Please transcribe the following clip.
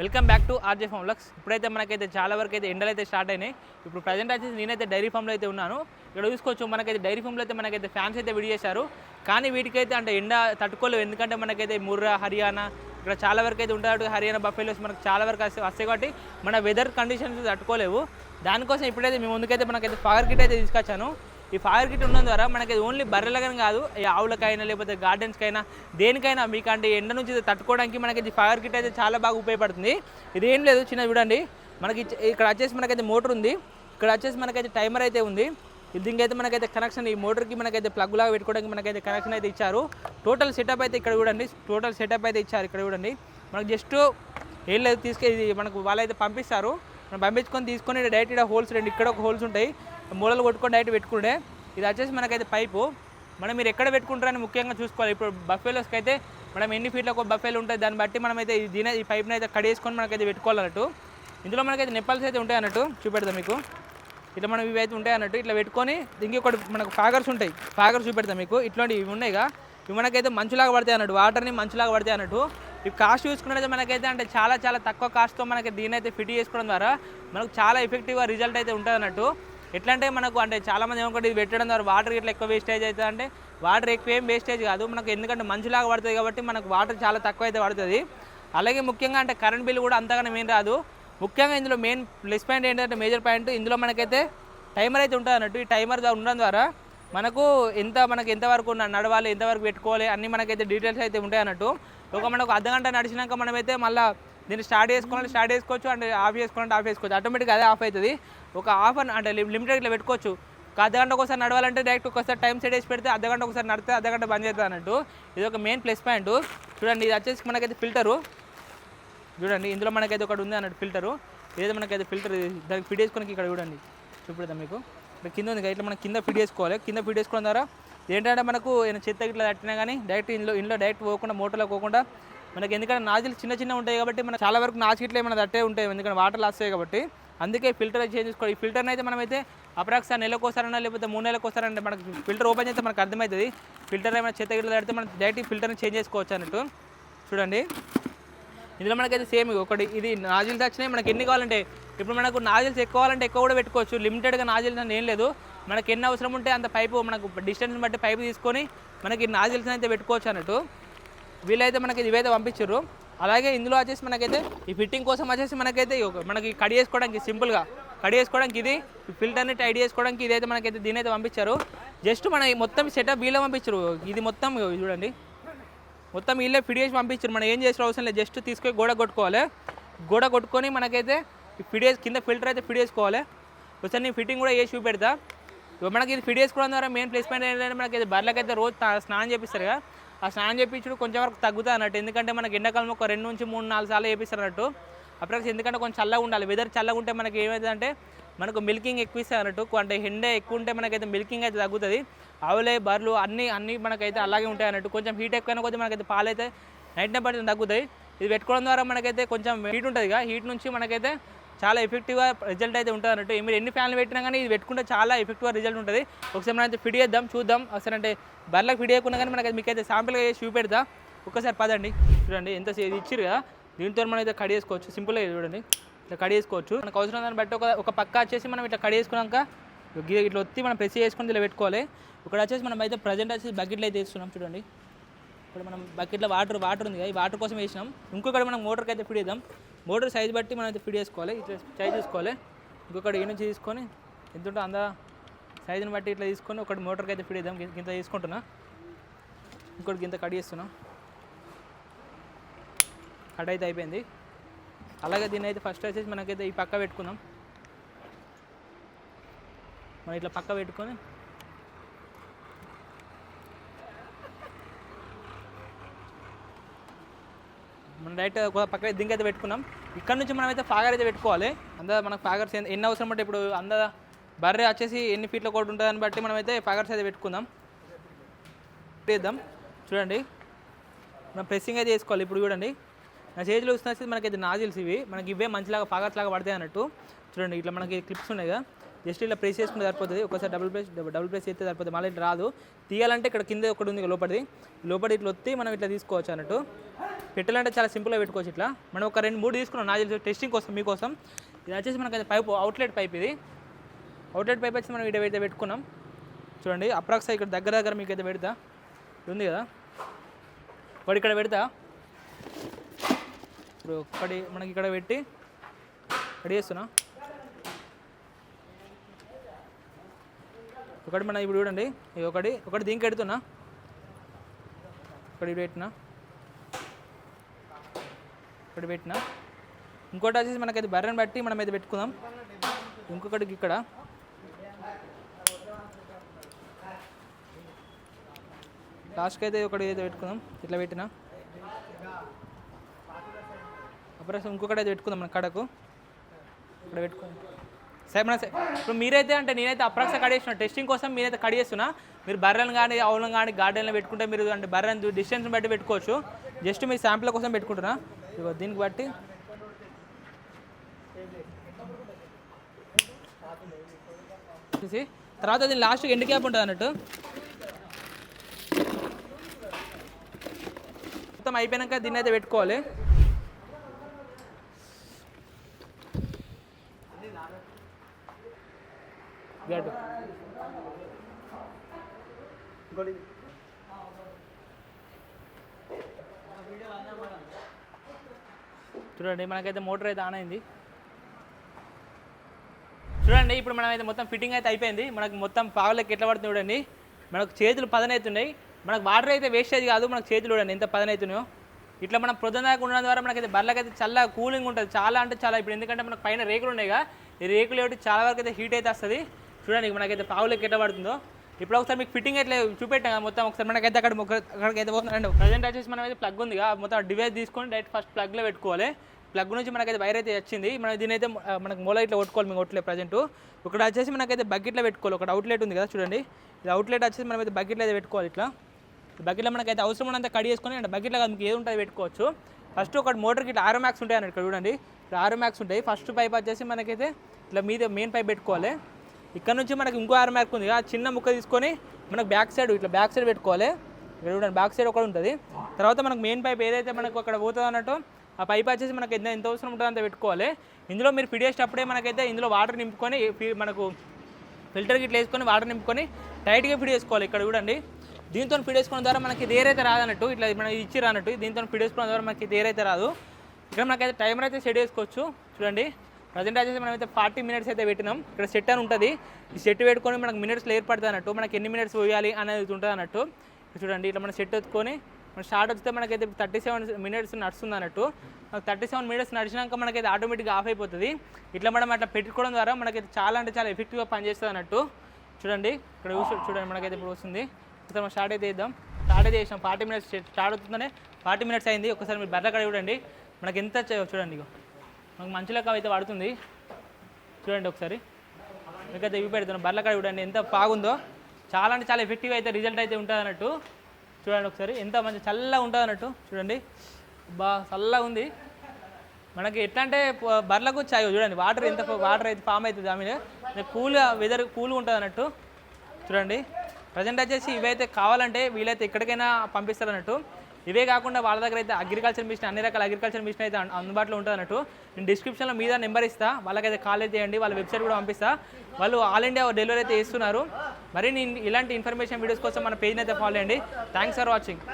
Welcome back to RJ Farm Lux. ఇప్పుడైతే మనకైతే చాలా వరకు అయితే ఎండలు అయితే స్టార్ట్ అయినాయి. ఇప్పుడు ప్రజెంట్ వచ్చేసి నేనైతే డైరీ ఫామ్లో అయితే ఉన్నాను. ఇక్కడ చూసుకోవచ్చు మనకైతే డైరీ ఫామ్లో అయితే మనకైతే ఫ్యాన్స్ అయితే విడి చేశారు. కానీ వీటికైతే అంటే ఎండ తట్టుకోలేవు. ఎందుకంటే మనకైతే ముర్రా హర్యానా ఇక్కడ చాలా వరకు అయితే ఉంటారు హర్యానా బఫెలోస్ మనకు చాలా వరకు వస్తాయి వస్తాయి కాబట్టి మన వెదర్ కండిషన్స్ తట్టుకోలేవు. దానికోసం ఇప్పుడైతే మేము ముందుకైతే మనకైతే ఫాగర్ కిట్ అయితే తీసుకొచ్చాను. ఈ ఫైర్ కిట్ ఉండడం ద్వారా మనకి ఓన్లీ బర్రెలకని కాదు ఈ ఆవులకైనా లేకపోతే గార్డెన్స్కైనా దేనికైనా మీకంటే ఎండ నుంచి తట్టుకోవడానికి మనకి ఇది ఫైర్ కిట్ అయితే చాలా బాగా ఉపయోగపడుతుంది. ఇది ఏం లేదు చిన్న చూడండి. మనకి ఇక్కడ వచ్చేసి మనకైతే మోటార్ ఉంది. ఇక్కడ వచ్చేసి మనకైతే టైమర్ అయితే ఉంది. ఇది దీనికైతే మనకైతే కనెక్షన్ ఈ మోటార్కి మనకైతే ప్లగ్ లాగా పెట్టుకోవడానికి మనకైతే కనెక్షన్ అయితే ఇచ్చారు. టోటల్ సెటప్ అయితే ఇక్కడ చూడండి. టోటల్ సెటప్ అయితే ఇచ్చారు ఇక్కడ చూడండి. మనకు జస్ట్ ఏం లేదు తీసుకెళ్ళి మనకు వాళ్ళైతే పంపిస్తారు. మనం పంపించుకొని తీసుకొని డైరెక్ట్ ఇక్కడ హోల్స్ రెండు ఇక్కడ ఒక హోల్స్ ఉంటాయి. మూలలు కొట్టుకొని డైరెక్ట్ పెట్టుకుంటే ఇది వచ్చేసి మనకైతే పైపు. మనం మీరు ఎక్కడ పెట్టుకుంటారని ముఖ్యంగా చూసుకోవాలి. ఇప్పుడు బఫేలోస్కి అయితే మనం ఎన్ని ఫీట్లకు ఒక బఫేలు ఉంటుంది దాన్ని బట్టి మనమైతే ఈ దీని ఈ పైప్ని అయితే కడేసుకొని మనకైతే పెట్టుకోవాలన్నట్టు ఇందులో మనకైతే నిప్పల్స్ అయితే ఉంటాయి అన్నట్టు చూపెడతాం మీకు. ఇట్లా మనం ఇవి అయితే ఉంటాయి అన్నట్టు ఇట్లా పెట్టుకొని ఇంకొకటి మనకు ఫాగర్స్ ఉంటాయి. ఫాగర్స్ చూపెడతాం మీకు. ఇట్లాంటివి ఇవి ఉన్నాయిగా ఇవి మనకైతే మంచులాగా పడతాయి అన్నట్టు. వాటర్ని మంచులాగా పడతాయి అన్నట్టు. ఇవి కాస్ట్ చూసుకున్నది మనకైతే అంటే చాలా చాలా తక్కువ కాస్ట్తో మనకి దీని అయితే ఫిట్ చేసుకోవడం ద్వారా మనకు చాలా ఎఫెక్టివ్గా రిజల్ట్ అయితే ఉంటుంది అన్నట్టు ఎట్లా అంటే మనకు అంటే చాలామంది ఏమనుకుంటే ఇది పెట్టడం ద్వారా వాటర్ ఇట్లా ఎక్కువ వేస్టేజ్ అవుతుంది అంటే వాటర్ ఎక్కువ ఏం వేస్టేజ్ కాదు. మనకు ఎందుకంటే మంచులాగా పడుతుంది కాబట్టి మనకు వాటర్ చాలా తక్కువ అయితే పడుతుంది. అలాగే ముఖ్యంగా అంటే కరెంట్ బిల్ కూడా అంతగానే మెయిన్ రాదు. ముఖ్యంగా ఇందులో మెయిన్ ప్లస్ పాయింట్ ఏంటంటే మేజర్ పాయింట్ ఇందులో మనకైతే టైమర్ అయితే ఉంటుంది అన్నట్టు. ఈ టైమర్ ఉండడం ద్వారా మనకు ఎంత మనకి ఎంతవరకు నడవాలి ఎంతవరకు పెట్టుకోవాలి అన్ని మనకైతే డీటెయిల్స్ అయితే ఉంటాయి అన్నట్టు. ఒక మనకు అర్ధ గంట నడిచినాక మనమైతే మళ్ళీ దీన్ని స్టార్ట్ చేసుకోవాలంటే స్టార్ట్ చేసుకోవచ్చు అంటే ఆఫ్ చేసుకోవాలంటే ఆఫ్ చేసుకోవచ్చు. ఆటోమేటిక్గా అదే ఆఫ్ అవుతుంది. ఒక ఆఫ్ అంటే లిమిటెడ్ ఇట్లా పెట్టుకోవచ్చు. ఒక అర్ధగంట ఒకసారి నడవాలంటే డైరెక్ట్ ఒకసారి టైం సెట్ చేసి పెడితే అర్ధగంట ఒకసారి నడితే అర్ధగంట బంద్ చేస్తుంది అన్నట్టు. ఇది ఒక మెయిన్ ప్లస్ పాయింట్. చూడండి ఇది వచ్చేసి మనకైతే ఫిల్టరు. చూడండి ఇందులో మనకైతే ఒకటి ఉంది అన్నట్టు ఫిల్టరు. ఏదైతే మనకైతే ఫిల్టర్ దానికి ఫిట్ చేసుకోనికి ఇక్కడ చూడండి. చూపెడతాం మీకు. ఇక్కడ కింద ఉంది కదా, ఇట్లా మనం కింద ఫిట్ చేసుకోవాలి. కింద ఫిట్ చేసుకోవడం ద్వారా ఏంటంటే మనకు చెత్త ఇట్లా తట్టినా కానీ డైరెక్ట్ ఇంట్లో ఇంట్లో డైరెక్ట్ పోకుండా మోటార్లో పోకుండా మనకి ఎందుకంటే నాజిల్ చిన్న చిన్న ఉంటాయి కాబట్టి మనం చాలా వరకు నాచి ఏమైనా తట్టే ఉంటాయి ఎందుకంటే వాటర్ లాస్ అయ్యాయి కాబట్టి. అందుకే ఫిల్టర్ చేంజ్ చేసుకోవాలి. ఈ ఫిల్టర్ని అయితే మనమైతే అప్రాక్స్ నెలకోసారన్నా లేకపోతే మూడు నెలకోసారంటే మనకు ఫిల్టర్ ఓపెన్ చేస్తే మనకు అర్థమవుతుంది. ఫిల్టర్ ఏమైనా చెత్త గిట్ల తడితే మనం డైరెక్ట్ ఫిల్టర్ని చేంజ్ చేసుకోవచ్చు అన్నట్టు. చూడండి. ఇందులో మనకైతే సేమ్ ఒకటి. ఇది నాజిల్స్ వచ్చినాయి. మనకి ఎన్ని కావాలంటే ఇప్పుడు మనకు నాజిల్స్ ఎక్కువ కావాలంటే ఎక్కువ కూడా పెట్టుకోవచ్చు. లిమిటెడ్గా నాజిల్స్ అని ఏం లేదు. మనకి ఎన్ని అవసరం ఉంటే అంత పైపు మనకు డిస్టెన్స్ బట్టి పైపు తీసుకొని మనకి నాజిల్స్ అయితే పెట్టుకోవచ్చు అన్నట్టు. వీళ్ళైతే మనకి ఇవైతే పంపించారు అలాగే ఇందులో వచ్చేసి మనకైతే ఈ ఫిట్టింగ్ కోసం వచ్చేసి మనకైతే మనకి కడి చేసుకోవడానికి సింపుల్గా కడి చేసుకోవడానికి ఇది ఫిల్టర్ని టైట్ చేసుకోవడానికి ఇదైతే మనకైతే దీని అయితే పంపించారు. జస్ట్ మన మొత్తం సెటప్ వీళ్ళే పంపించారు ఇది మొత్తం చూడండి. మొత్తం వీళ్ళే ఫిట్ చేసి పంపించారు మనం ఏం చేసిన అవసరం లేదు. జస్ట్ తీసుకొని గోడ కొట్టుకోవాలి. గోడ కొట్టుకొని మనకైతే ఈ చేసి కింద ఫిల్టర్ అయితే ఫిట్ చేసుకోవాలి. ఒకసారి నేను ఫిట్టింగ్ కూడా చేసి చూపెడతా. ఇక మనకి ఇది ఫిట్ చేసుకోవడం ద్వారా మెయిన్ ప్లేస్మెంట్ ఏంటంటే మనకి బర్రెలకైతే రోజు స్నానం చేపిస్తారు కదా. ఆ స్నానం చేయించుడు కొంచెం వరకు తగ్గుతుంది అన్నట్టు. ఎందుకంటే మనకి ఎండాకాలం ఒక రెండు నుంచి మూడు నాలుగు సార్లు చేపిస్తారు అన్నట్టు. అప్రాక్స్ ఎందుకంటే కొంచెం చల్లగా ఉండాలి. వెదర్ చల్లగా ఉంటే మనకి ఏమవుతుందంటే మనకు మిల్కింగ్ ఎక్కువ ఇస్తుంది అన్నట్టు. అంటే ఎండ ఎక్కువ ఉంటే మనకైతే మిల్కింగ్ అయితే తగ్గుతుంది. ఆవులే బర్రెలు అన్నీ అన్నీ మనకైతే అలాగే ఉంటాయి అన్నట్టు. కొంచెం హీట్ ఎక్కువైనా కొద్దిగా మనకైతే పాలు అయితే నైట్ పర్సెంట్ తగ్గుతాయి ఇది పెట్టుకోవడం ద్వారా మనకైతే కొంచెం హీట్ ఉంటుంది కదా. హీట్ నుంచి మనకైతే చాలా ఎఫెక్టివ్గా రిజల్ట్ అయితే ఉంటుంది అన్నట్టు. మీరు ఎన్ని ఫ్యాన్లు పెట్టినా కానీ ఇది పెట్టుకుంటే చాలా ఎఫెక్టివ్గా రిజల్ట్ ఉంటుంది. ఒకసారి మనం అయితే ఫిట్ చేద్దాం చూద్దాం. ఒకసారి అంటే బర్రెలకు ఫిడ్ చేయకుండా కానీ మనకి మీకైతే శాంపుల్గా చేసి చూపెడతా. ఒక్కసారి పదండి. చూడండి ఎంత సే- ఇది ఇచ్చిరు కదా? దీంతో మనం అయితే కట్ చేసుకోవచ్చు. సింపుల్గా చూడండి. ఇట్లా కడి చేసుకోవచ్చు. మనకు అవసరం దాన్ని బట్టి ఒక ఒక పక్క వచ్చేసి మనం ఇట్లా కడి చేసుకున్నాక ఇట్లా ఒత్తి మనం ప్రెస్ చేసుకుని ఇలా పెట్టుకోవాలి. ఇక్కడ వచ్చేసి మనం అయితే ప్రజెంట్ వచ్చేసి బకెట్లో అయితే వేస్తున్నాం చూడండి. ఇప్పుడు మనం బకెట్లో వాటర్ వాటర్ ఉంది కదా ఈ వాటర్ కోసం వేసినాం. ఇంకొకటి మనం మోటార్కి అయితే ఫిడ్ చేద్దాం. మోటార్ సైజ్ బట్టి మనం అయితే ఫిడ్ చేసుకోవాలి. ఇట్లా సైజ్ చేసుకోవాలి. ఇంకొకటి ఏ నుంచి తీసుకొని ఎంత ఉంటుందో సైజుని బట్టి ఇట్లా తీసుకొని ఒకటి మోటార్కి అయితే ఫిట్ చేద్దాం. గింత తీసుకుంటున్నా. ఇంకోటి గింత కట్ చేస్తున్నా. కట్ అయితే అయిపోయింది. అలాగే దీన్ని అయితే ఫస్ట్ వచ్చేసి మనకైతే ఈ పక్క పెట్టుకుందాం. మనం ఇట్లా పక్క పెట్టుకొని మనం డైరెక్ట్ పక్క దింక అయితే పెట్టుకున్నాం ఇక్కడ నుంచి మనం అయితే ఫాగర్ అయితే పెట్టుకోవాలి. అందా మనకు ఫాగర్స్ ఎన్ని- ఎన్ని అవసరం అంటే ఇప్పుడు అందరూ బర్రె వచ్చేసి ఎన్ని ఫీట్ల కోటి ఉంటుందని బట్టి మనమైతే అయితే ఫాగర్స్ అయితే పెట్టుకుందాం. చేద్దాం. చూడండి. మనం ప్రెస్సింగ్ అయితే చేసుకోవాలి ఇప్పుడు చూడండి. నా చేతిలో వస్తున్న మనకి అయితే నాజిల్స్ ఇవి. మనకి ఇవే మంచిలాగా ఫాగర్స్ లాగా పడతాయి అన్నట్టు. చూడండి ఇట్లా మనకి క్లిప్స్ ఉన్నాయి కదా. జస్ట్ ఇలా ప్రెస్ చేసుకుంటే సరిపోతుంది. ఒకసారి డబుల్ ప్రెస్ డబుల్ ప్రెస్ చేస్తే సరిపోతుంది. మళ్ళీ ఇట్లా రాదు. తీయాలంటే ఇక్కడ కింద ఒకటి ఉంది లోపలిది. లోపలి ఇట్లా వత్తి మనం ఇట్లా తీసుకోవచ్చు అన్నట్టు. పెట్టాలంటే చాలా సింపుల్గా పెట్టుకోవచ్చు ఇట్లా. మనం ఒక రెండు మూడు తీసుకున్నాం. నాజిల్స్ టెస్టింగ్ కోసం మీకోసం. ఇది వచ్చేసి మనకైతే పైప్ పైపు అవుట్లెట్ పైప్ ఇది. అవుట్లెట్ పైప్ వచ్చి మనం ఇక్కడ అయితే పెట్టుకున్నాం చూడండి అప్రాక్స్ ఇక్కడ దగ్గర దగ్గర మీకు అయితే పెడతా ఉంది కదా? ఒకటి ఇక్కడ పెడతా. ఇప్పుడు ఒకటి మనకి ఇక్కడ పెట్టి రెడీ చేస్తున్నా. ఒకటి మన ఇప్పుడు చూడండి ఒకటి ఒకటి దీనికి పెడుతున్నా. ఒకటి పెట్టినా. ఒకటి పెట్టినా. ఇంకోటి వచ్చేసి మనకైతే బర్రెని బట్టి మనం అయితే పెట్టుకుందాం. ఇంకొకటికి ఇక్కడ. లాస్ట్కి అయితే ఒకటి అయితే పెట్టుకుందాం. ఇట్లా పెట్టినా. అప్పుడు ఇంకొకటి అయితే పెట్టుకుందాం మన కడకు. ఇక్కడ పెట్టుకుందాం. సరే మన సరే ఇప్పుడు మీరైతే అంటే నేనైతే అప్రాక్స కడేసిన టెస్టింగ్ కోసం మీరైతే కడిగేస్తున్నా మీరు బర్రెలను కానీ ఆవులను కానీ గార్డెన్లో పెట్టుకుంటే మీరు అంటే బర్రెని డిస్టెన్స్ బట్టి పెట్టుకోవచ్చు. జస్ట్ మీ శాంపుల్ కోసం పెట్టుకుంటున్నా. ఇగో దీనికి బట్టి. చూసి? తర్వాత దీని లాస్ట్ ఎండ్ క్యాప్ ఉంటుంది అన్నట్టు. మొత్తం అయిపోయాక దీన్ని అయితే పెట్టుకోవాలి. గడ్డు చూడండి మనకైతే మోటార్ అయితే ఆన్ అయింది. చూడండి ఇప్పుడు మనం అయితే మొత్తం ఫిట్టింగ్ అయితే అయిపోయింది. మనకు మొత్తం పావులకి ఎట్లా పడుతుంది చూడండి. మనకు చేతులు పదనవుతున్నాయి మనకు వాటర్ అయితే వేస్టేజ్ కాదు మనకు చేతులు చూడండి ఎంత పదనవుతున్నాయో ఇట్లా మనం ప్రొద్దుదాకా ఉండడం ద్వారా మనకైతే బర్రెలకైతే చాలా కూలింగ్ ఉంటుంది. చాలా అంటే చాలా ఇప్పుడు ఎందుకంటే మనకు పైన రేకులు ఉన్నాయిగా ఈ రేకులు ఏమిటి చాలా వరకు అయితే హీట్ అయితే వస్తుంది. చూడండి మనకైతే పావులకి ఎట్లా పడుతుందో. ఇప్పుడు ఒకసారి మీకు ఫిట్టింగ్ అయితే చూపెట్టాం కదా మొత్తం ఒకసారి మనకైతే అక్కడ అక్కడికైతే అక్కడికి అయితే పోతుందండి ప్రజెంట్ వచ్చేసి మనం అయితే ప్లగ్ ఉంది మొత్తం డివైస్ తీసుకొని డైరెక్ట్ ఫస్ట్ ప్లగ్లో పెట్టుకోవాలి. ప్లగ్ నుంచి మనకైతే వైర్ అయితే వచ్చింది. మనం దీని అయితే మనకు మూల ఇట్లా కొట్టుకోవాలి మేము అవుట్లెట్ ప్రజెంట్ ఇక్కడ వచ్చేసి మనకైతే బకెట్లో పెట్టుకోవాలి. ఒకటి అవుట్లెట్ ఉంది కదా చూడండి. ఇది అవుట్లెట్ వచ్చేసి మనం అయితే బకెట్లో అయితే పెట్టుకోవాలి ఇట్లా. బకెట్లో మనకైతే అవసరం ఉన్నంత కడి చేసుకొని అంటే బకెట్లో కాదు మీకు ఏది ఉంటుంది పెట్టుకోవచ్చు. ఫస్ట్ ఒకటి మోటార్కి ఇట్లా ఆరో మ్యాక్స్ ఉంటాయి అన్నట్టు ఇక్కడ చూడండి. ఇట్లా ఆరో మ్యాక్స్ ఉంటాయి. ఫస్ట్ పైప్ వచ్చేసి మనకైతే ఇట్లా మీద మెయిన్ పైప్ పెట్టుకోవాలి. ఇక్కడ నుంచి మనకి ఇంకో ఆరో మ్యాక్ ఉంది. ఆ చిన్న ముక్క తీసుకొని మనకు బ్యాక్ సైడ్ ఇట్లా బ్యాక్ సైడ్ పెట్టుకోవాలి. ఇక్కడ చూడండి బ్యాక్ సైడ్ ఒకటి ఉంటుంది. తర్వాత మనకు మెయిన్ పైప్ ఏదైతే మనకు అక్కడ పోతుంది అన్నట్టు ఆ పైప్ వచ్చేసి మనకి ఎంత ఎంత అవసరం ఉంటుందో అంత పెట్టుకోవాలి. ఇందులో మీరు ఫిడేసేటప్పుడే మనకైతే ఇందులో వాటర్ నింపుకొని మనకు ఫిల్టర్ గిట్ల వేసుకొని వాటర్ నింపుకొని టైట్గా ఫిడ్ చేసుకోవాలి. ఇక్కడ చూడండి. దీంతో ఫిడ్ ద్వారా మనకి ఇది ఏరైతే రాదన్నట్టు ఇట్లా మనం ఇచ్చి రానట్టు దీంతో ఫిడ్ ద్వారా మనకి ఇది ఏరైతే రాదు. ఇక్కడ మనకైతే టైమర్ అయితే సెట్ చేసుకోవచ్చు చూడండి. ప్రజెంట్ అయితే మనం అయితే ఫార్టీ మినిట్స్ అయితే పెట్టినాం. ఇక్కడ సెట్ అని ఉంటుంది. ఈ సెట్ పెట్టుకొని మనకు మినిట్స్లో ఏర్పడుతుంది అన్నట్టు మనకి ఎన్ని మినిట్స్ పోయాలి అనేది ఉంటుంది అన్నట్టు. చూడండి ఇట్లా మనం సెట్ ఎత్తుకొని మన స్టార్ట్ వస్తే మనకైతే థర్టీ సెవెన్ మినిట్స్ నడుస్తుంది అన్నట్టు. థర్టీ సెవెన్ మినిట్స్ నడిచినాక మనకైతే ఆటోమేటిక్గా ఆఫ్ అయిపోతుంది. ఇట్లా మనం అట్లా పెట్టుకోవడం ద్వారా మనకైతే చాలా అంటే చాలా ఎఫెక్టివ్గా పనిచేస్తుంది అన్నట్టు. చూడండి ఇక్కడ చూసి చూడండి మనకైతే ఇప్పుడు వస్తుంది. ఒకసారి మనం స్టార్ట్ అయితే ఇద్దాం స్టార్ట్ అయితే చేసాం ఫార్టీ మినిట్స్ స్టార్ట్ అవుతుందనే ఫార్టీ మినిట్స్ అయింది. ఒకసారి మీరు బర్రె కడ చూడండి. మనకి ఎంత చూడండి ఇగో. మనకు మంచి లెక్క అయితే పడుతుంది చూడండి ఒకసారి. మీకైతే ఇవి పెడుతున్నాం. బర్రె కడ చూడండి. ఎంత బాగుందో. చాలా అంటే చాలా ఎఫెక్టివ్ అయితే రిజల్ట్ అయితే ఉంటుంది అన్నట్టు చూడండి ఒకసారి. ఎంత మంచి చల్లగా ఉంటుంది అన్నట్టు చూడండి. బా చల్లగా ఉంది. మనకి ఎట్లా అంటే బర్లకు బర్రెలకు చూడండి. వాటర్ ఎంత వాటర్ అయితే ఫామ్ అవుతుంది. ఆమె కూల్గా వెదర్ కూల్గా ఉంటుంది అన్నట్టు చూడండి. ప్రజెంట్ వచ్చేసి ఇవైతే కావాలంటే వీలైతే ఎక్కడికైనా పంపిస్తారు అన్నట్టు ఇవే కాకుండా వాళ్ళ దగ్గర అయితే అగ్రికల్చర్ మిషన్ అన్ని రకాల అగ్రికల్చర్ మిషన్ అయితే అందుబాటులో ఉంటుంది అన్నట్టు నేను డిస్క్రిప్షన్లో మీద నెంబర్ ఇస్తా. వాళ్ళకైతే కాల్ అయితే చేయండి వాళ్ళ వెబ్సైట్ కూడా పంపిస్తా. వాళ్ళు ఆల్ ఇండియా డెలివరీ అయితే ఇస్తున్నారు మరి నేను ఇలాంటి ఇన్ఫర్మేషన్ వీడియోస్ కోసం మన పేజ్ని అయితే ఫాలో చేయండి. Thanks for watching.